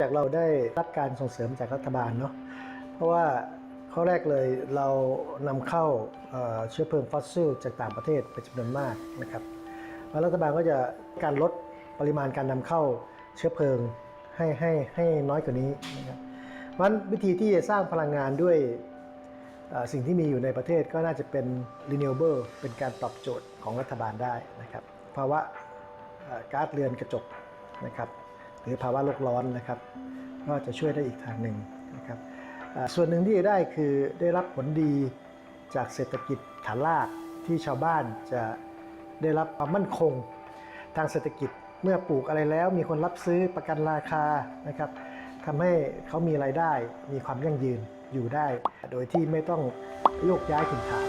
จากเราได้รับการส่งเสริมจากรัฐบาลเนาะเพราะว่าข้อแรกเลยเรานำเข้าเชื้อเพลิงฟอสซิลจากต่างประเทศเป็นจำนวนมากนะครับแล้วรัฐบาลก็จะการลดปริมาณการนำเข้าเชื้อเพลิงให้ให้ให้น้อยกว่านี้นะครับเพราะฉะนั้นวิธีที่จะสร้างพลังงานด้วยสิ่งที่มีอยู่ในประเทศก็น่าจะเป็น renewable เป็นการตอบโจทย์ของรัฐบาลได้นะครับภาวะก๊าซเรือนกระจกนะครับ หรือภาวะโลกร้อนนะครับ ก็จะช่วยได้อีกทางหนึ่งนะครับส่วนหนึ่งที่ได้คือได้รับผลดีจากเศรษฐกิจฐานรากที่ชาวบ้านจะได้รับความมั่นคง ทางเศรษฐกิจเมื่อปลูกอะไรแล้ว มีคนรับซื้อประกันราคานะครับทำให้เขามีรายได้มีความยั่งยืนอยู่ได้ โดยที่ไม่ต้องโยกย้ายถิ่นฐาน